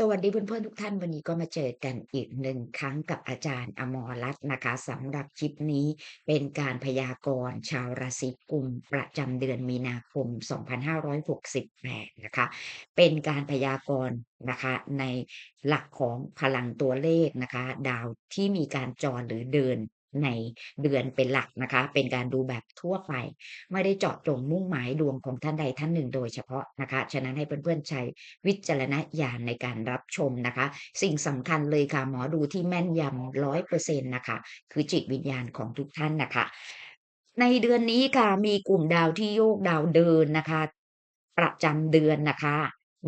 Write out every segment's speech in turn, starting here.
สวัสดีเพื่อนๆทุกท่านวันนี้ก็มาเจอกันอีกหนึ่งครั้งกับอาจารย์อมรรัตน์นะคะสำหรับคลิปนี้เป็นการพยากรณ์ชาวราศีกุมประจำเดือนมีนาคม 2568 นะคะ เป็นการพยากรณ์นะคะในหลักของพลังตัวเลขนะคะ ดาวที่มีการจรหรือเดิน ในเดือนเป็นหลักนะคะ เป็นการดูแบบทั่วไป ไม่ได้เจาะจงมุ่งหมายดวงของท่านใดท่านหนึ่งโดยเฉพาะนะคะ ฉะนั้นให้เพื่อนๆใช้วิจารณญาณในการรับชมนะคะ สิ่งสำคัญเลยค่ะหมอดูที่แม่นยำ100%นต์นะคะ คือจิตวิญญาณของทุกท่านนะคะ ในเดือนนี้ค่ะมีกลุ่มดาวที่โยกดาวเดินนะคะ ประจำเดือนนะคะ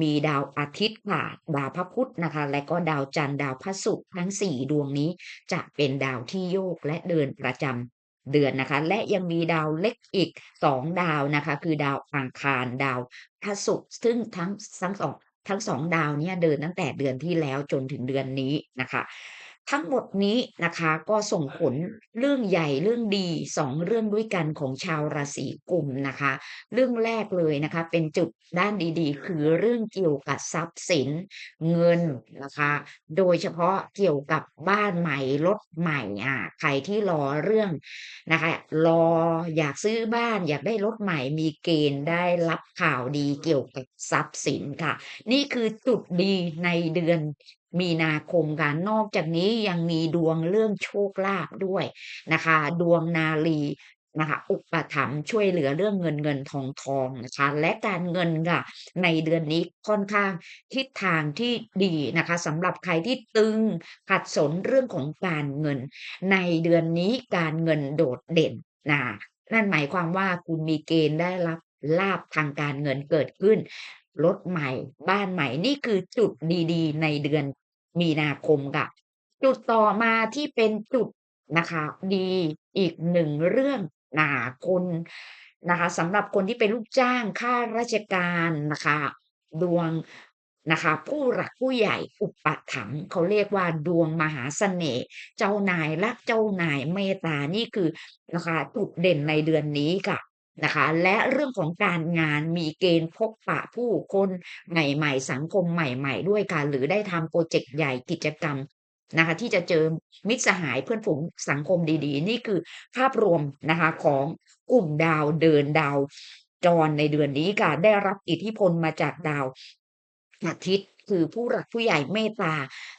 มีดาวอาทิตย์ค่ะ ดาวพระพุธนะคะ และก็ดาวจันทร์ดาวพระศุกร์ทั้ง 4 ดวงนี้จะเป็นดาวที่โยกและเดินประจำเดือนนะคะ และยังมีดาวเล็กอีก 2 ดาวนะคะ คือดาวอังคารดาวพระศุกร์ซึ่งทั้งทั้งสองทั้งสองดาวเนี่ยเดินตั้งแต่เดือนที่แล้วจนถึงเดือนนี้นะคะ ทั้งหมดนี้นะคะก็ส่งผลเรื่องใหญ่เรื่องดี2เรื่องด้วยกันของชาวราศีกุมนะคะ เรื่องแรกเลยนะคะ เป็นจุดด้านดีๆ คือเรื่องเกี่ยวกับทรัพย์สินเงินนะคะ โดยเฉพาะเกี่ยวกับบ้านใหม่รถใหม่อ่าใครที่รอเรื่องนะคะรออยากซื้อบ้านอยากได้รถใหม่มีเกณฑ์ได้รับข่าวดีเกี่ยวกับทรัพย์สินค่ะ นี่คือจุดดีในเดือน มีนาคมค่ะนอกจากนี้ยังมีดวงเรื่องโชคลาภด้วยนะคะ ดวงนารีนะคะอุปถัมภ์ช่วยเหลือเรื่องเงินเงินทองทองนะคะและการเงินค่ะในเดือนนี้ค่อนข้างทิศทางที่ดีนะคะสำหรับใครที่ตึงขัดสนเรื่องของการเงิน ในเดือนนี้การเงินโดดเด่นนะนั่นหมายความว่าคุณมีเกณฑ์ได้รับลาภทางการเงินเกิดขึ้นรถใหม่บ้านใหม่นี่คือจุดดีๆ ในเดือน มีนาคมค่ะ จุดต่อมาที่เป็นจุดนะคะ ดีอีกหนึ่งเรื่องน่ะคนนะคะสำหรับคนที่เป็นลูกจ้างข้าราชการนะคะ ดวงนะคะ ผู้หลักผู้ใหญ่อุปถัมภ์เขาเรียกว่าดวงมหาเสน่ห์เจ้านายรักเจ้านายเมตตานี่คือนะคะจุดเด่นในเดือนนี้ค่ะ นะคะ และเรื่องของการงานมีเกณฑ์พบปะผู้คนใหม่ๆ สังคมใหม่ ๆ ด้วยค่ะหรือได้ทำพรเจกต์ใหญ่กิจกรรมนะคะ ที่จะเจอมิตรสหายเพื่อนฝูงสังคมดีๆ นี่คือภาพรวมนะคะของกลุ่มดาวเดินดาวจรในเดือนนี้ค่ะได้รับอิทธิพลมาจากดาวอาทิตย์ คือผู้หลักผู้ใหญ่เมตตา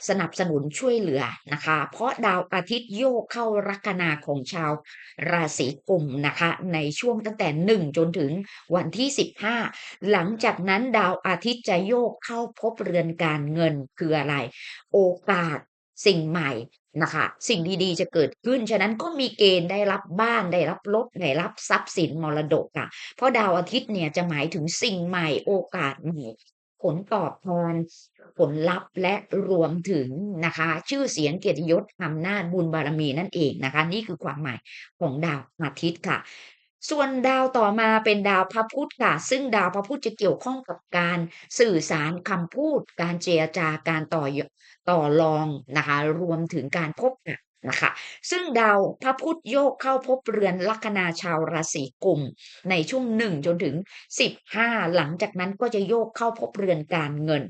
สนับสนุนช่วยเหลือนะคะ เพราะดาวอาทิตย์โยกเข้าลัคนาของชาวราศีกุมนะคะ ในช่วงตั้งแต่ 1 จนถึงวันที่ 15 หลังจากนั้นดาวอาทิตย์จะโยกเข้าพบเรือนการเงินคืออะไร โอกาสสิ่งใหม่นะคะสิ่งดีๆจะเกิดขึ้น ฉะนั้นก็มีเกณฑ์ได้รับบ้านได้รับรถได้รับทรัพย์สินมรดกค่ะ เพราะดาวอาทิตย์เนี่ยจะหมายถึงสิ่งใหม่โอกาสใหม่ ผลตอบแทนผลลัพธ์และรวมถึงนะคะ ชื่อเสียงเกียรติยศอำนาจบุญบารมีนั่นเองนะคะ นี่คือความหมายของดาวอาทิตย์ค่ะส่วนดาวต่อมาเป็นดาวพระพุธค่ะ ซึ่งดาวพระพุธจะเกี่ยวข้องกับการสื่อสารคำพูด การเจรจาการต่อต่อรองนะคะ รวมถึงการพบปะ นะคะ ซึ่งดาวพระพุธโยกเข้าพบเรือนลัคนาชาวราศีกุม ในช่วง1จนถึง15หลังจากนั้นก็จะโยกเข้าพบเรือนการเงิน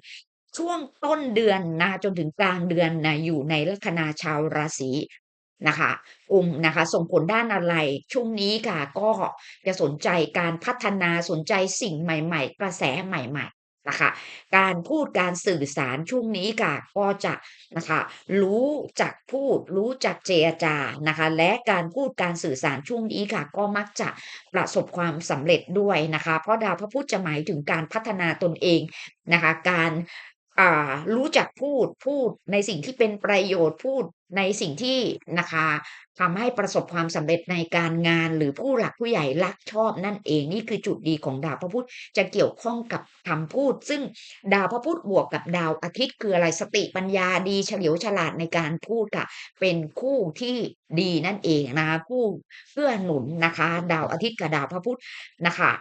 ช่วงต้นเดือนนะคะจนถึงกลางเดือนนะอยู่ในลัคนาชาวราศีนะคะกุมนะคะ ส่งผลด้านอะไร ช่วงนี้ค่ะก็จะสนใจการพัฒนาสนใจสิ่งใหม่ ๆ กระแสใหม่ๆ นะคะการพูดการสื่อสารช่วงนี้ค่ะก็จะนะคะรู้จักพูด รู้จักเจรจานะคะและการพูดการสื่อสารช่วงนี้ค่ะ ก็มักจะประสบความสำเร็จด้วยนะคะ เพราะดาวพระพุธจะหมายถึงการพัฒนาตนเองนะคะการรู้จักพูดพูดในสิ่งที่เป็นประโยชน์พูด ในสิ่งที่นะคะทำให้ประสบความสำเร็จในการงานหรือผู้หลักผู้ใหญ่รักชอบนั่นเองนี่คือจุดดีของดาวพระพุธจะเกี่ยวข้องกับคำพูด ซึ่งดาวพระพุธบวกกับดาวอาทิตย์คืออะไรสติปัญญาดีเฉลียวฉลาดในการพูดค่ะเป็นคู่ที่ดีนั่นเองนะคะคู่เกื้อหนุนนะคะ ดาวอาทิตย์กับดาวพระพุธนะคะ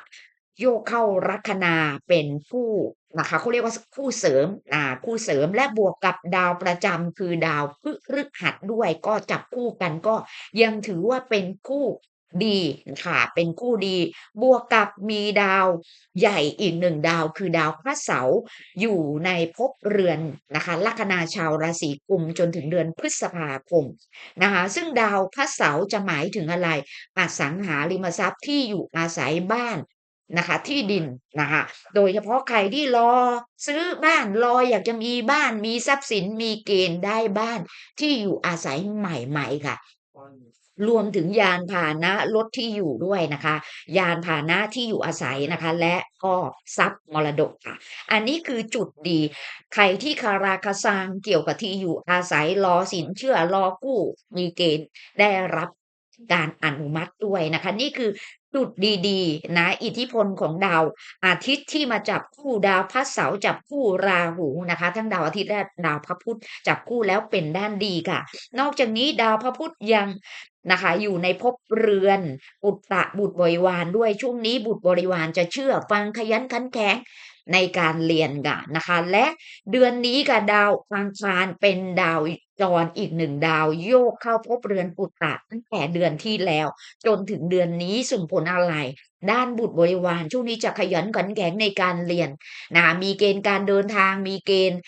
โยกเข้าลัคนาเป็นคู่ นะคะเขาเรียกว่าคู่เสริมอ่าคู่เสริมและบวกกับดาวประจำคือดาวพฤหัสด้วยก็จับคู่กันก็ยังถือว่าเป็นคู่ดีค่ะเป็นคู่ดี บวกกับมีดาวใหญ่อีกหนึ่งดาวคือดาวพระเสาร์อยู่ในภพเรือนนะคะลัคนาชาวราศีกุมจนถึงเดือนพฤษภาคมนะคะซึ่งดาวพระเสาร์จะหมายถึงอะไรอสังหาริมทรัพย์ที่อยู่อาศัยบ้าน นะคะ ที่ดินนะคะโดยเฉพาะใครที่รอซื้อบ้านรออยากจะมีบ้านมีทรัพย์สินมีเกณฑ์ได้บ้านที่อยู่อาศัยใหม่ๆค่ะ รวมถึงยานพาหนะรถที่อยู่ด้วยนะคะ ยานพาหนะที่อยู่อาศัยนะคะ และก็ทรัพย์มรดกค่ะ อันนี้คือจุดดี ใครที่คาราคาซังเกี่ยวกับที่อยู่อาศัยรอสินเชื่อรอกู้ มีเกณฑ์ได้รับการอนุมัติด้วยนะคะ นี่คือ จุดดีๆ นะ อิทธิพลของดาวอาทิตย์ที่มาจับคู่ดาวพระเสาร์จับคู่ราหูนะคะ ทั้งดาวอาทิตย์และดาวพระพุธจับคู่แล้วเป็นด้านดีค่ะ นอกจากนี้ดาวพระพุธยังนะคะอยู่ในภพเรือนอุตตะบุตรบริวารด้วยช่วงนี้บุตรบริวารจะเชื่อฟังขยันขันแข็งในการเรียนกันนะคะ และเดือนนี้กับดาวอังคารเป็นดาว จรอีกหนึ่งดาวโยกเข้าภพเรือนอุตตะตั้งแต่เดือนที่แล้ว จนถึงเดือนนี้ส่งผลอะไร ด้านบุตรบริวารช่วงนี้จะขยันขันแข็งในการเรียนนะมีเกณฑ์การเดินทางมีเกณฑ์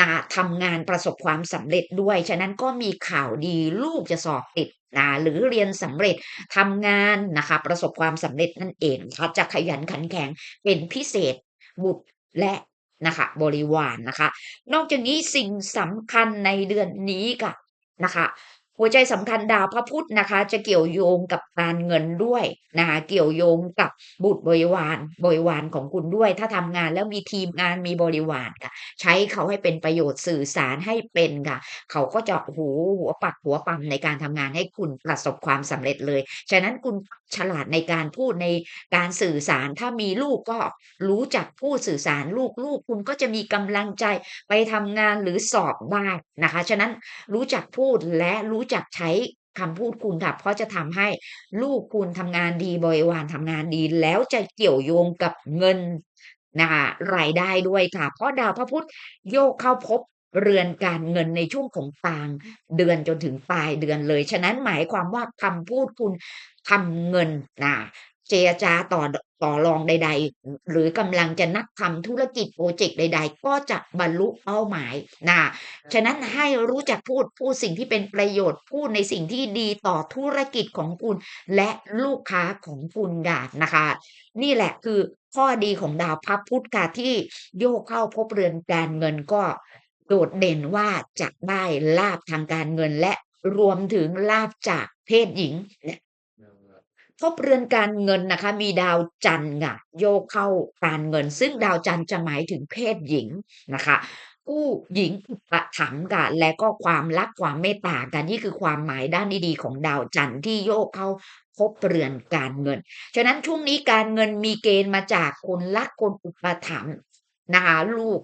นะทำงานประสบความสำเร็จด้วย ฉะนั้นก็มีข่าวดีลูกจะสอบติดนะหรือเรียนสำเร็จทำงานนะคะประสบความสำเร็จนั่นเองนะคะจะขยันขันแข็งเป็นพิเศษบุตรและ นะคะบริวารนะคะ นอกจากนี้สิ่งสำคัญในเดือนนี้ค่ะนะคะ หัวใจสำคัญดาวพระพุธนะคะ จะเกี่ยวโยงกับการเงินด้วยนะคะเกี่ยวโยงกับบุตรบริวารบริวารของคุณด้วย ถ้าทำงานแล้วมีทีมงานมีบริวารค่ะ ใช้เขาให้เป็นประโยชน์สื่อสารให้เป็นค่ะ เขาก็จะโอ้โหหัวปักหัวปั๊มในการทำงานให้คุณประสบความสำเร็จเลย ฉะนั้นคุณฉลาดในการพูดในการสื่อสารถ้ามีลูกก็รู้จักพูดสื่อสารลูกลูกคุณก็จะมีกำลังใจไปทำงานหรือสอบได้นะคะ ฉะนั้นรู้จักพูดและรู้จักใช้คำพูดคุณค่ะ เพราะจะทำให้ลูกคุณทำงานดีบริวารทำงานดี แล้วจะเกี่ยวโยงกับเงินนะคะรายได้ด้วยค่ะ เพราะดาวพระพุธโยกเข้าพบเรือนการเงินในช่วงของกลางเดือนจนถึงปลายเดือนเลย ฉะนั้นหมายความว่าคำพูดคุณทำเงินนะ เจรจาต่อต่อรองใด ๆ หรือกำลังจะนัดทำธุรกิจโปรเจกต์ใด ๆ ก็จะบรรลุเป้าหมายนะฉะนั้นให้รู้จักพูดพูดสิ่งที่เป็นประโยชน์พูดในสิ่งที่ดีต่อธุรกิจของคุณ และลูกค้าของคุณค่ะนะคะ นี่แหละคือข้อดีของดาวพระพุธค่ะที่โยกเข้าพบเรือนการเงินก็โดดเด่นว่าจะได้ลาบทางการเงินและรวมถึงลาบจากเพศหญิงเนี่ย พบเรือนการเงินนะคะ มีดาวจันทร์ค่ะโยกเข้าการเงิน ซึ่งดาวจันทร์จะหมายถึงเพศหญิงนะคะผู้หญิงอุปถัมภ์ค่ะและก็ความรักความเมตตากันนี่คือความหมายด้านดีๆของดาวจันทร์ที่โยกเข้าพบเรือนการเงิน ฉะนั้นช่วงนี้การเงินมีเกณฑ์มาจากคนรักคนอุปถัมภ์นะคะลูก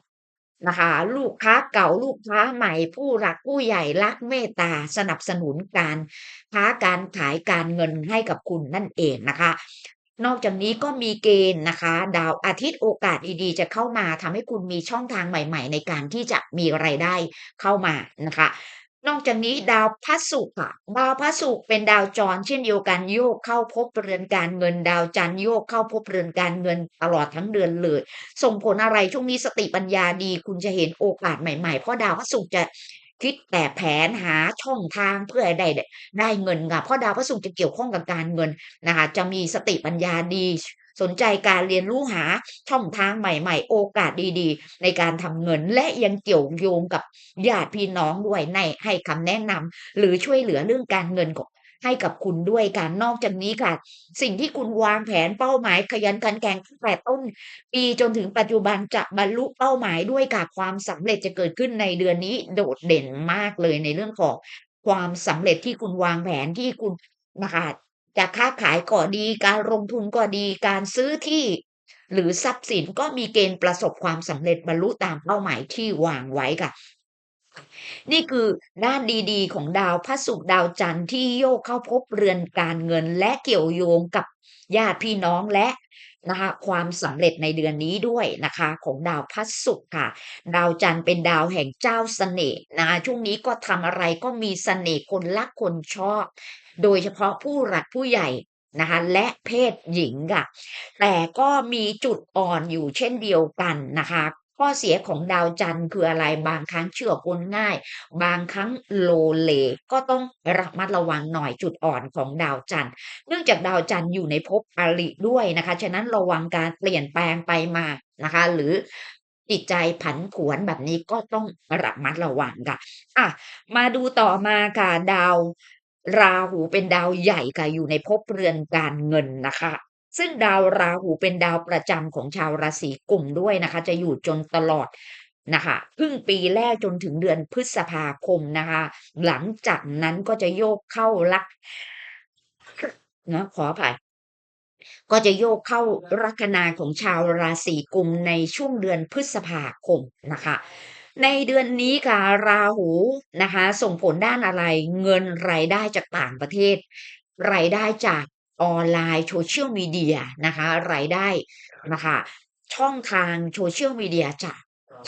นะคะ ลูกค้าเก่าลูกค้าใหม่ผู้หลักผู้ใหญ่รักเมตตาสนับสนุนการค้าการขายการเงินให้กับคุณนั่นเองนะคะ นอกจากนี้ก็มีเกณฑ์นะคะ ดาวอาทิตย์โอกาสดีๆ จะเข้ามาทำให้คุณมีช่องทางใหม่ ๆ ในการที่จะมีไรายได้เข้ามานะคะ นอกจากนี้ดาวพระศุกร์ค่ะดาวพระศุกร์เป็นดาวจรเช่นเดียวกันโยกเข้าพบเรือนการเงิน ดาวจันทร์โยกเข้าพบเรือนการเงินตลอดทั้งเดือนเลย ส่งผลอะไรช่วงนี้สติปัญญาดี คุณจะเห็นโอกาสใหม่ๆ เพราะดาวพระศุกร์จะคิดแต่แผนหาช่องทางเพื่อได้ได้เงินค่ะเพราะดาวพระศุกร์จะเกี่ยวข้องกับการเงินนะคะจะมีสติปัญญาดี สนใจการเรียนรู้หาช่องทางใหม่ ๆ โอกาสดีๆ ในการทำเงินและยังเกี่ยวโยงกับญาติพี่น้องด้วยในให้คำแนะนำหรือช่วยเหลือเรื่องการเงินของให้กับคุณด้วยการนอกจากนี้ค่ะ สิ่งที่คุณวางแผนเป้าหมายขยันขันแข็งตั้งแต่ต้น ปีจนถึงปัจจุบันจะบรรลุเป้าหมายด้วยกับความสำเร็จจะเกิดขึ้นในเดือนนี้โดดเด่นมากเลยในเรื่องของความสำเร็จที่คุณวางแผนที่คุณนะคะ จะค้าขายก็ดี การลงทุนก็ดี การซื้อที่หรือทรัพย์สินก็มีเกณฑ์ประสบความสำเร็จบรรลุตามเป้าหมายที่วางไว้ค่ะ นี่คือด้านดีๆ ของดาวพระศุกร์ดาวจันทร์ที่โยกเข้าพบเรือนการเงินและเกี่ยวโยงกับญาติพี่น้องและ นะคะความสำเร็จในเดือนนี้ด้วยนะคะ ของดาวพระศุกร์ค่ะ ดาวจันทร์เป็นดาวแห่งเจ้าเสน่ห์นะคะช่วงนี้ก็ทำอะไรก็มีเสน่ห์คนรักคนชอบ โดยเฉพาะผู้หลักผู้ใหญ่นะคะและเพศหญิงค่ะแต่ก็มีจุดอ่อนอยู่เช่นเดียวกันนะคะ ข้อเสียของดาวจันทร์คืออะไรบางครั้งเชื่อคนง่าย บางครั้งโลเลก็ต้องระมัดระวังหน่อยจุดอ่อนของดาวจันทร์เนื่องจากดาวจันทร์อยู่ในภพอริด้วยนะคะ ฉะนั้นระวังการเปลี่ยนแปลงไปมานะคะ หรือจิตใจผันผวนแบบนี้ก็ต้องระมัดระวังค่ะอะ มาดูต่อมาค่ะดาว ราหูเป็นดาวใหญ่ค่ะอยู่ในภพเรือนการเงินนะคะ ซึ่งดาวราหูเป็นดาวประจำของชาวราศีกุมด้วยนะคะ จะอยู่จนตลอดนะคะครึ่งปีแรกจนถึงเดือนพฤษภาคมนะคะ หลังจากนั้นก็จะโยกเข้าลัคเนะขออภัยก็จะโยกเข้าลัคนาของชาวราศีกุมในช่วงเดือนพฤษภาคมนะคะ ในเดือนนี้ค่ะราหูนะคะ ส่งผลด้านอะไรเงินรายได้จากต่างประเทศ รายได้จาก ออนไลน์ Social Media นะคะรายได้นะคะช่องทาง Social Media จะ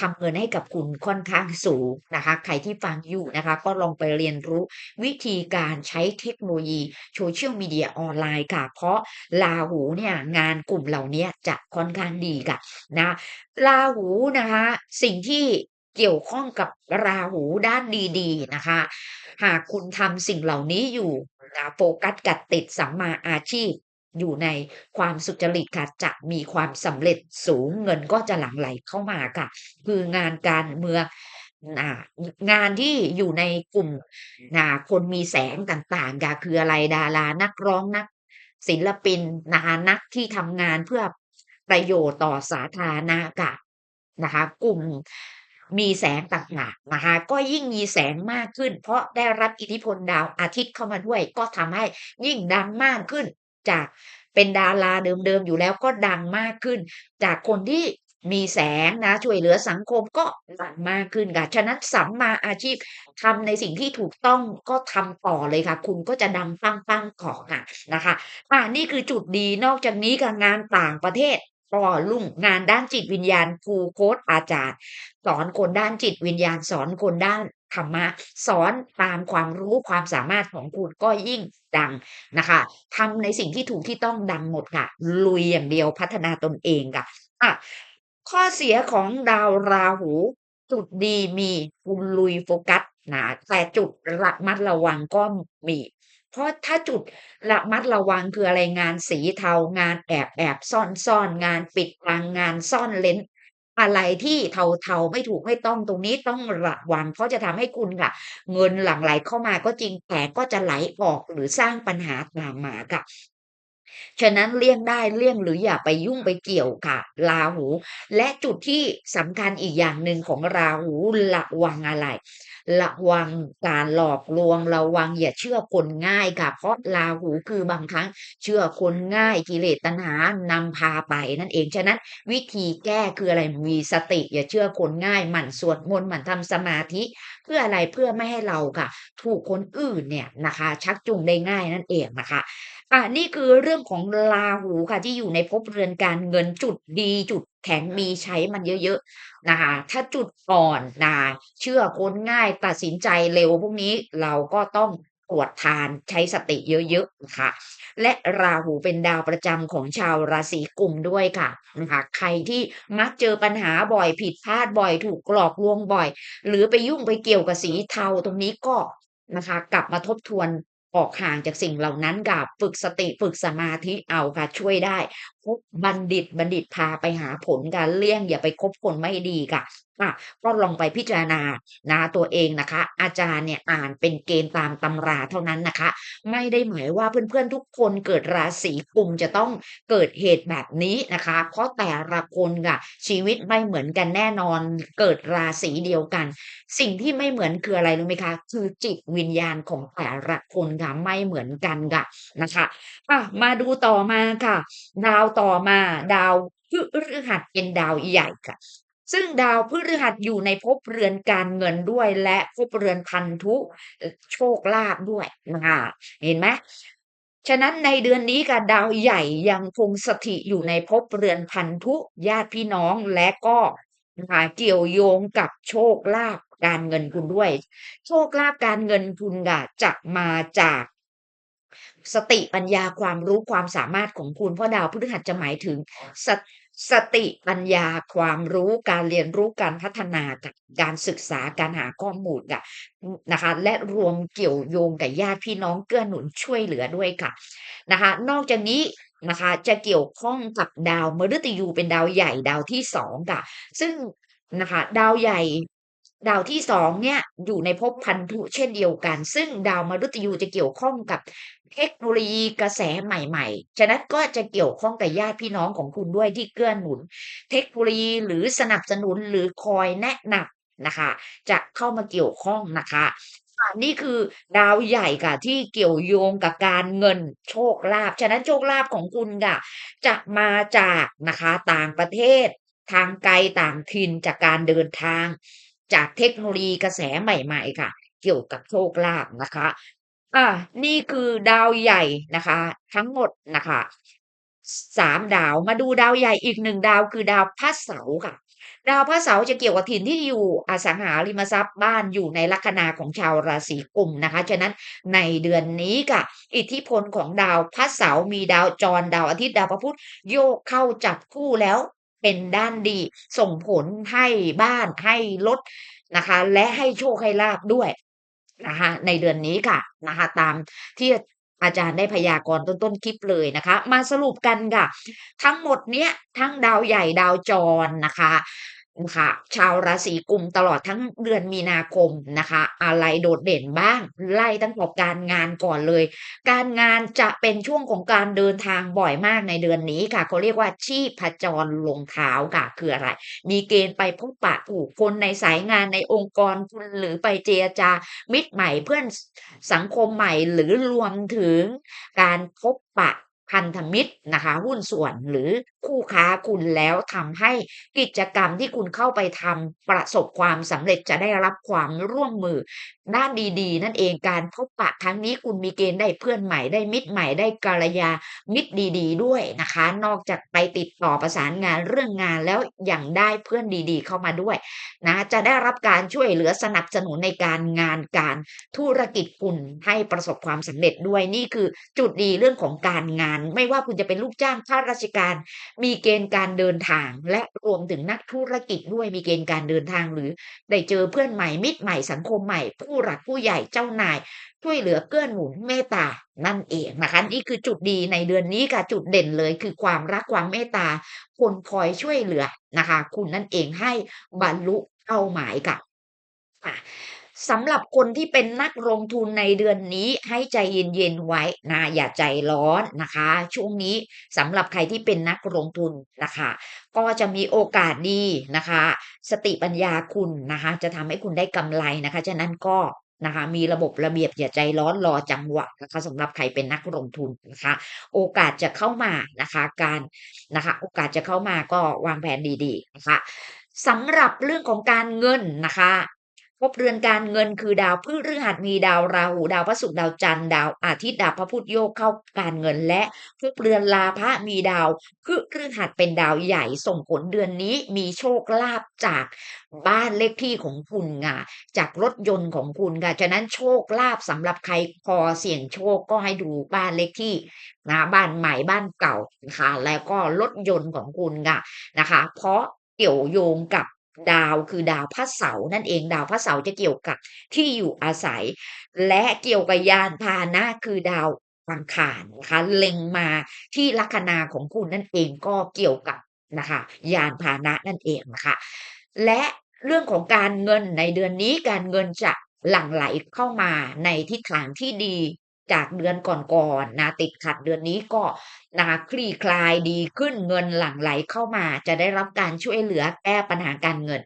ทำเงินให้กับคุณค่อนข้างสูงนะคะ ใครที่ฟังอยู่นะคะ ก็ลองไปเรียนรู้วิธีการใช้เทคโนโลยี Social Media ออนไลน์ค่ะ เพราะราหูเนี่ยงานกลุ่มเหล่าเนี้ยจะค่อนข้างดีค่ะนะราหูนะคะ สิ่งที่เกี่ยวข้องกับราหูด้านดีๆนะคะ หากคุณทำสิ่งเหล่านี้อยู่ นะโฟกัสกับติดสัมมาอาชีพ อยู่ในความสุจริตค่ะจะมีความสำเร็จสูงเงินก็จะหลั่งไหลเข้ามาค่ะ คืองานการเมืองงานที่อยู่ในกลุ่มอ่าคนมีแสงต่างๆค่ะคืออะไรดารานักร้องนัก ศิลปินนะคะนักที่ทำงานเพื่อประโยชน์ต่อสาธารณะค่ะนะคะกลุ่ม มีแสงต่างๆนะคะก็ยิ่งมีแสงมากขึ้น เพราะได้รับอิทธิพลดาวอาทิตย์เข้ามาด้วย ก็ทำให้ยิ่งดังมากขึ้น จากเป็นดาราเดิมๆอยู่แล้วก็ดังมากขึ้น จากคนที่มีแสงนะช่วยเหลือสังคมก็ดังมากขึ้นค่ะฉะนั้นสัมมาอาชีพทำในสิ่งที่ถูกต้องก็ทำต่อเลยค่ะ คุณก็จะดังปังๆต่อค่ะนะคะอ่านี่คือจุดดีนอกจากนี้ค่ะงานต่างประเทศ ก็รุ่งงานด้านจิตวิญญาณครูโคชอาจารย์ สอนคนด้านจิตวิญญาณสอนคนด้านธรรมะสอนตามความรู้ความสามารถของคุณก็ยิ่งดังนะคะทำในสิ่งที่ถูกที่ต้องดังหมดค่ะ ลุยอย่างเดียวพัฒนาตนเองค่ะอะข้อเสียของดาวราหู จุดดีมีคุณลุยโฟกัสนะแต่จุดระมัดระวังก็มี เพราะถ้าจุดระมัดระวังคืออะไรงานสีเทางานแอบๆซ่อนๆงานปิดบังงานซ่อนเร้นอะไรที่เทาๆไม่ถูกไม่ต้องตรงนี้ต้องระวังเพราะจะทำให้คุณค่ะ เงินหลั่งไหลเข้ามาก็จริงแต่ก็จะไหลออกหรือสร้างปัญหาตามมาค่ะฉะนั้นเลี่ยงได้เลี่ยงหรืออย่าไปยุ่งไปเกี่ยวค่ะ ราหู และจุดที่สำคัญอีกอย่างหนึ่งของราหูระวังอะไร ระวังการหลอกลวงระวังอย่าเชื่อคนง่ายค่ะ เพราะราหูคือบางครั้งเชื่อคนง่ายกิเลสตัณหานำพาไปนั่นเองฉะนั้น วิธีแก้คืออะไรมีสติ อย่าเชื่อคนง่ายหมั่นสวดมนต์หมั่นทำสมาธิ เพื่ออะไรเพื่อไม่ให้เราค่ะ ถูกคนอื่นเนี่ยนะคะ ชักจูงได้ง่ายนั่นเองนะคะ อ่านี่คือเรื่องของราหูค่ะ ที่อยู่ในภพเรือนการเงินจุดดีจุดแข็งมีใช้มันเยอะๆนะคะถ้าจุดอ่อนนะเชื่อคนง่ายตัดสินใจเร็วพวกนี้เราก็ต้องตรวจทานใช้สติเยอะๆนะคะและราหูเป็นดาวประจำของชาวราศีกุมด้วยค่ะนะคะใครที่มักเจอปัญหาบ่อยผิดพลาดบ่อย ถูกหลอกลวงบ่อย หรือไปยุ่งไปเกี่ยวกับสีเทาตรงนี้ก็นะคะ กลับมาทบทวน ออกห่างจากสิ่งเหล่านั้นกับฝึกสติฝึกสมาธิเอาค่ะช่วยได้คบบัณฑิตบัณฑิตพาไปหาผลการเลี่ยงอย่าไปคบคนไม่ดีค่ะอะก็ลองไปพิจารณานะตัวเองนะคะ อาจารย์เนี่ยอ่านเป็นเกณฑ์ตามตำราเท่านั้นนะคะ ไม่ได้หมายว่าเพื่อนๆทุกคนเกิดราศีกุมจะต้องเกิดเหตุแบบนี้นะคะ เพราะแต่ละคนค่ะชีวิตไม่เหมือนกันแน่นอน เกิดราศีเดียวกัน สิ่งที่ไม่เหมือนคืออะไรรู้ไหมคะ คือจิตวิญญาณของแต่ละคนค่ะไม่เหมือนกันค่ะนะคะอะมาดูต่อมาค่ะ ดาวต่อมาดาวพฤหัสเป็นดาวใหญ่ค่ะ ซึ่งดาวพฤหัสอยู่ในภพเรือนการเงินด้วย และภพเรือนพันธุโชคลาภด้วยอาเห็นไหมฉะนั้นในเดือนนี้ค่ะดาวใหญ่ยังคงสถิตอยู่ในภพเรือนพันธุญาติพี่น้องและก็นะคะเกี่ยวโยงกับโชคลาภการเงินคุณด้วย โชคลาภการเงินคุณค่ะจะมาจากสติปัญญาความรู้ความสามารถของคุณเพราะดาวพฤหัสจะหมายถึงส สติปัญญาความรู้การเรียนรู้การพัฒนากับการศึกษาการหาข้อมูลกับนะคะ และรวมเกี่ยวโยงกับญาติพี่น้องเกื้อหนุนช่วยเหลือด้วยค่ะนะคะ นอกจากนี้นะคะจะเกี่ยวข้องกับดาวมฤตยูเป็นดาวใหญ่ดาวที่สองค่ะ ซึ่งนะคะดาวใหญ่ ดาวที่สองเนี่ยอยู่ในภพพันธุเช่นเดียวกัน ซึ่งดาวมฤตยูจะเกี่ยวข้องกับเทคโนโลยีกระแสใหม่ๆ ฉะนั้นก็จะเกี่ยวข้องกับญาติพี่น้องของคุณด้วยที่เกื้อหนุน เทคโนโลยีหรือสนับสนุนหรือคอยแนะนำนะคะ จะเข้ามาเกี่ยวข้องนะคะค่ะนี่คือดาวใหญ่ค่ะที่เกี่ยวโยงกับการเงินโชคลาภฉะนั้นโชคลาภของคุณค่ะจะมาจากนะคะต่างประเทศ ทางไกลต่างถิ่นจากการเดินทาง จากเทคโนโลยีกระแสใหม่ ๆ ค่ะ เกี่ยวกับโชคลาภนะคะ อ่า นี่คือดาวใหญ่นะคะ ทั้งหมดนะคะสามดาวมาดูดาวใหญ่อีกหนึ่งดาวคือดาวพระเสาร์ค่ะ ดาวพระเสาร์จะเกี่ยวกับถิ่นที่อยู่อสังหาริมทรัพย์บ้านอยู่ในลัคนาของชาวราศีกุมนะคะ ฉะนั้นในเดือนนี้ค่ะ อิทธิพลของดาวพระเสาร์มีดาวจรดาวอาทิตย์ดาวพระพุธโยกเข้าจับคู่แล้ว เป็นด้านดี ส่งผลให้บ้านให้รถนะคะ และให้โชคให้ลาบด้วยนะคะในเดือนนี้ค่ะนะคะตามที่อาจารย์ได้พยากรณ์ต้นๆคลิปเลยนะคะ มาสรุปกันค่ะ ทั้งหมดเนี้ยทั้งดาวใหญ่ดาวจรนะคะ นะคะชาวราศีกุมตลอดทั้งเดือนมีนาคมนะคะ อะไรโดดเด่นบ้าง ไล่ตั้งแต่การงานก่อนเลย การงานจะเป็นช่วงของการเดินทางบ่อยมากในเดือนนี้ค่ะเขาเรียกว่าชีพจรลงเท้าค่ะคืออะไร มีเกณฑ์ไปพบปะผู้คนในสายงานในองค์กรคุณหรือไปเจรจามิตรใหม่เพื่อนสังคมใหม่หรือรวมถึงการพบปะ พันธมิตรนะคะ หุ้นส่วนหรือคู่ค้าคุณแล้วทำให้กิจกรรมที่คุณเข้าไปทำประสบความสำเร็จจะได้รับความร่วมมือ ด้านดีๆ นั่นเองการพบปะครั้งนี้คุณมีเกณฑ์ได้เพื่อนใหม่ได้มิตรใหม่ได้กัลยามิตรดีๆด้วยนะคะ นอกจากไปติดต่อประสานงานเรื่องงานแล้วยังได้เพื่อนดีๆ เข้ามาด้วยนะจะได้รับการช่วยเหลือสนับสนุนในการงานการธุรกิจคุณให้ประสบความสำเร็จด้วยนี่คือจุดดีเรื่องของการงานไม่ว่าคุณจะเป็นลูกจ้างข้าราชการ มีเกณฑ์การเดินทาง และรวมถึงนักธุรกิจด้วยมีเกณฑ์การเดินทางหรือ ได้เจอเพื่อนใหม่มิตรใหม่สังคมใหม่ ผู้หลักผู้ใหญ่เจ้านาย ช่วยเหลือเกื้อหนุนเมตตานั่นเองนะคะนี่คือจุดดีในเดือนนี้ค่ะจุดเด่นเลยคือความรักความเมตตาคนคอยช่วยเหลือนะคะ คุณนั่นเองให้บรรลุเป้าหมายค่ะ สำหรับคนที่เป็นนักลงทุนในเดือนนี้ให้ใจเย็นๆไว้นะอย่าใจร้อนนะคะ ช่วงนี้สำหรับใครที่เป็นนักลงทุนนะคะ ก็จะมีโอกาสดีนะคะ สติปัญญาคุณนะคะ จะทำให้คุณได้กำไรนะคะ ฉะนั้นก็นะคะมีระบบระเบียบอย่าใจร้อนรอจังหวะนะคะสำหรับใครเป็นนักลงทุนนะคะ โอกาสจะเข้ามานะคะ การนะคะ โอกาสจะเข้ามาก็วางแผนดีๆนะคะสำหรับเรื่องของการเงินนะคะ บเรือนการเงินคือดาวพฤหัสมีดาวราหูดาวพระศุกร์ดาวจันทร์ดาวอาทิตย์ดาวพระพุธโยกเข้าการเงินและพบเรือนลาภะมีดาวพฤหัสเป็นดาวใหญ่ส่งผลเดือนนี้มีโชคลาภจากบ้านเลขที่ของคุณค่ะจากรถยนต์ของคุณค่ะฉะนั้นโชคลาภสำหรับใครพอเสี่ยงโชคก็ให้ดูบ้านเลขที่นะบ้านใหม่บ้านเก่านะคะแล้วก็รถยนต์ของคุณค่ะนะคะ เพราะเกี่ยวโยงกับ ดาวคือดาวพระเสาร์นั่นเองดาวพระเสาร์จะเกี่ยวกับที่อยู่อาศัย และเกี่ยวกับยานพาหนะคือดาวอังคารนะคะเล็งมาที่ลัคนาของคุณนั่นเองก็เกี่ยวกับนะคะยานพาหนะนั่นเองนะคะและเรื่องของการเงินในเดือนนี้การเงินจะหลั่งไหลเข้ามาในทิศทางที่ดี จากเดือนก่อนๆนะติดขัดเดือนนี้ก็นะคลี่คลายดีขึ้นเงินหลั่งไหลเข้ามา จะได้รับการช่วยเหลือแก้ปัญหาการเงิน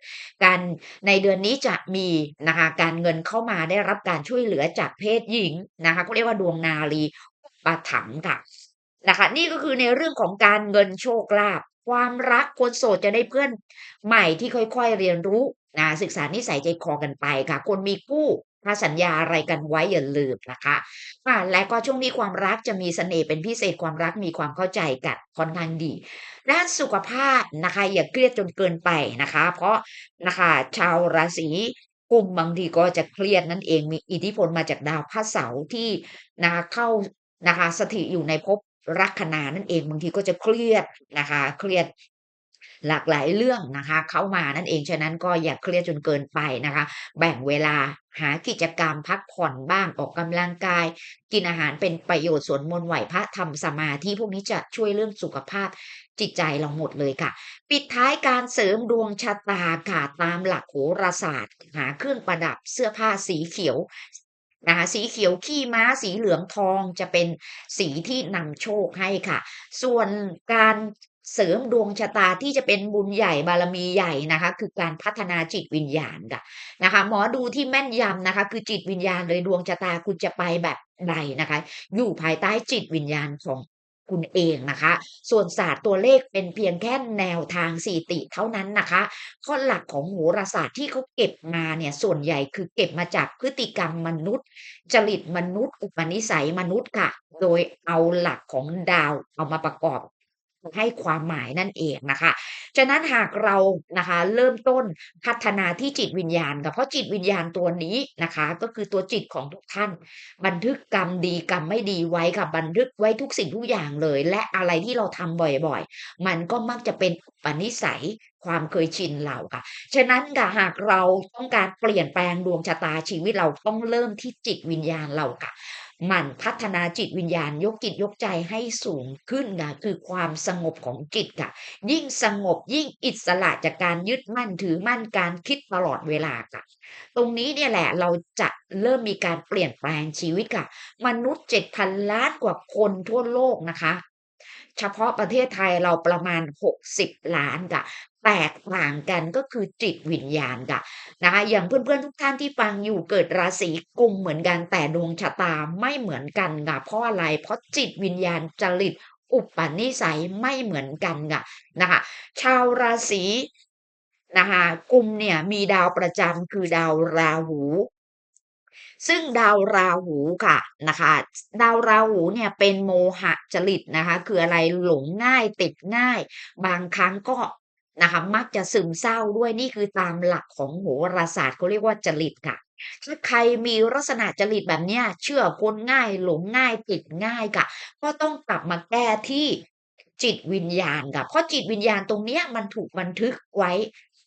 การในเดือนนี้จะมีนะคะการเงินเข้ามาได้รับการช่วยเหลือจากเพศหญิงนะคะเขาเรียกว่าดวงนารีปาถัมค่ะนะคะนี่ก็คือในเรื่องของการเงินโชคลาภความรักคนโสดจะได้เพื่อนใหม่ที่ค่อยๆเรียนรู้นะศึกษานิสัยใจคอกันไปค่ะ คนมีคู่ถ้าสัญญาอะไรกันไว้อย่าลืมนะคะ อ่าและก็ช่วงนี้ความรักจะมีเสน่ห์เป็นพิเศษความรักมีความเข้าใจกันค่อนข้างดีด้านสุขภาพนะคะ อย่าเครียดจนเกินไปนะคะ เพราะนะคะชาวราศีกุมบางทีก็จะเครียดนั่นเองมีอิทธิพลมาจากดาวพระเสาร์ที่นะคะเข้านะคะสถิตอยู่ในภพลัคนานั่นเองบางทีก็จะเครียดนะคะ เครียด หลากหลายเรื่องนะคะ เข้ามานั่นเองฉะนั้นก็อย่าเครียดจนเกินไปนะคะ แบ่งเวลาหากิจกรรมพักผ่อนบ้างออกกำลังกาย กินอาหารเป็นประโยชน์สวดมนต์ไหวพระทำสมาธิพวกนี้จะช่วยเรื่องสุขภาพจิตใจเราหมดเลยค่ะ ปิดท้ายการเสริมดวงชะตาค่ะตามหลักโหราศาสตร์ หาเครื่องประดับเสื้อผ้าสีเขียวนะคะสีเขียวขี้ม้าสีเหลืองทองจะเป็นสีที่นำโชคให้ค่ะ ส่วนการ เสริมดวงชะตาที่จะเป็นบุญใหญ่บารมีใหญ่นะคะ คือการพัฒนาจิตวิญญาณค่ะนะคะ หมอดูที่แม่นยำนะคะ คือจิตวิญญาณเลยดวงชะตาคุณจะไปแบบใดนะคะ อยู่ภายใต้จิตวิญญาณของคุณเองนะคะ ส่วนศาสตร์ตัวเลขเป็นเพียงแค่แนวทางสถิติเท่านั้นนะคะข้อหลักของโหราศาสตร์ที่เขาเก็บมาเนี่ยส่วนใหญ่คือเก็บมาจากพฤติกรรมมนุษย์ จริตมนุษย์ อุปนิสัยมนุษย์ค่ะ โดยเอาหลักของดาวเอามาประกอบ ให้ความหมายนั่นเองนะคะ ฉะนั้นหากเรานะคะเริ่มต้นพัฒนาที่จิตวิญญาณค่ะเพราะจิตวิญญาณตัวนี้นะคะ ก็คือตัวจิตของทุกท่าน บันทึกกรรมดีกรรมไม่ดีไว้ค่ะบันทึกไว้ทุกสิ่งทุกอย่างเลย และอะไรที่เราทำบ่อยๆ มันก็มักจะเป็นปนิสัยความเคยชินเราค่ะ ฉะนั้นค่ะหากเราต้องการเปลี่ยนแปลงดวงชะตาชีวิตเราต้องเริ่มที่จิตวิญญาณเราค่ะ หมั่นพัฒนาจิตวิญญาณยกจิตยกใจให้สูงขึ้นค่ะคือความสงบของจิตค่ะ ยิ่งสงบยิ่งอิสระจากการยึดมั่นถือมั่นการคิดตลอดเวลาค่ะ ตรงนี้เนี่ยแหละเราจะเริ่มมีการเปลี่ยนแปลงชีวิตค่ะ มนุษย์7,000ล้านกว่าคนทั่วโลกนะคะ เฉพาะประเทศไทยเราประมาณ 60 ล้านค่ะแตกต่างกันก็คือจิตวิญญาณค่ะนะคะอย่างเพื่อนๆทุกท่านที่ฟังอยู่เกิดราศีกุมเหมือนกันแต่ดวงชะตาไม่เหมือนกันค่ะเพราะอะไร?เพราะจิตวิญญาณจริตอุปนิสัยไม่เหมือนกันค่ะนะคะชาวราศีนะคะกุมเนี่ยมีดาวประจำคือดาวราหู ซึ่งดาวราหูค่ะนะคะดาวราหูเนี่ยเป็นโมหจริตนะคะคืออะไร?หลงง่ายติดง่าย บางครั้งก็ นะคะมักจะซึมเศร้าด้วยนี่คือตามหลักของโหราศาสตร์เขาเรียกว่าจริตค่ะ ถ้าใครมีลักษณะจริตแบบเนี้ยเชื่อคนง่ายหลงง่ายติดง่ายค่ะ ก็ต้องกลับมาแก้ที่จิตวิญญาณค่ะเพราะจิตวิญญาณตรงเนี้ยมันถูกบันทึกไว้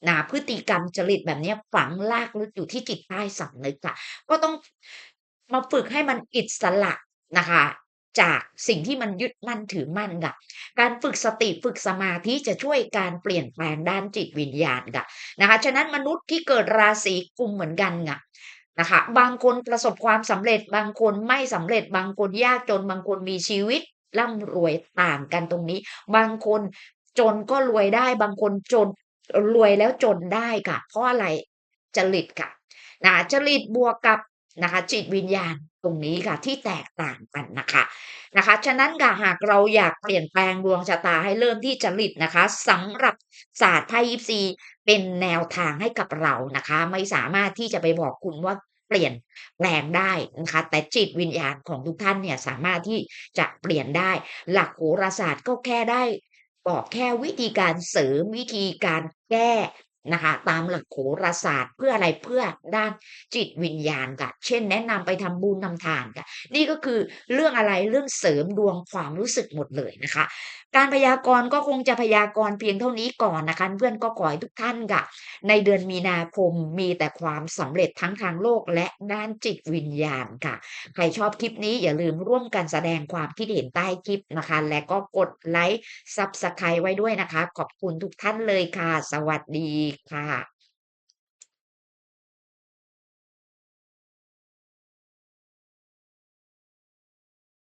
นะพฤติกรรมจริตแบบนี้ฝังรากลึกอยู่ที่จิตใต้สำนึกค่ะ ก็ต้องมาฝึกให้มันอิสระนะคะ จากสิ่งที่มันยึดมั่นถือมั่นค่ะการฝึกสติฝึกสมาธิจะช่วยการเปลี่ยนแปลงด้านจิตวิญญาณค่ะนะคะ ฉะนั้นมนุษย์ที่เกิดราศีกุมเหมือนกันค่ะนะคะ บางคนประสบความสำเร็จ บางคนไม่สำเร็จ บางคนยากจน บางคนมีชีวิตร่ำรวยต่างกันตรงนี้ บางคนจนก็รวยได้ บางคนจนรวยแล้วจนได้ค่ะ เพราะอะไร?จริตค่ะนะจริตบวกกับ นะคะจิตวิญญาณตรงนี้ค่ะที่แตกต่างกันนะคะนะคะฉะนั้นค่ะหากเราอยากเปลี่ยนแปลงดวงชะตาให้เริ่มที่จริตนะคะสำหรับศาสตร์ไพ่ยิปซีเป็นแนวทางให้กับเรานะคะ ไม่สามารถที่จะไปบอกคุณว่าเปลี่ยนแปลงได้นะคะ แต่จิตวิญญาณของทุกท่านเนี่ยสามารถที่จะเปลี่ยนได้ หลักโหราศาสตร์ก็แค่ได้บอกแค่วิธีการเสริมวิธีการแก้ นะคะตามหลักโหราศาสตร์เพื่ออะไร?เพื่อด้านจิตวิญญาณค่ะ เช่นแนะนำไปทำบุญทำทานค่ะ นี่ก็คือเรื่องอะไร?เรื่องเสริมดวงความรู้สึกหมดเลยนะคะ การพยากรณ์ก็คงจะพยากรณ์เพียงเท่านี้ก่อนนะคะ เพื่อนก็ขอให้ทุกท่านค่ะ ในเดือนมีนาคมมีแต่ความสำเร็จทั้งทางโลกและด้านจิตวิญญาณค่ะ ใครชอบคลิปนี้อย่าลืมร่วมกันแสดงความคิดเห็นใต้คลิปนะคะ และก็กดไลก์ซับสไครบ์ไว้ด้วยนะคะ ขอบคุณทุกท่านเลยค่ะ สวัสดีค่ะ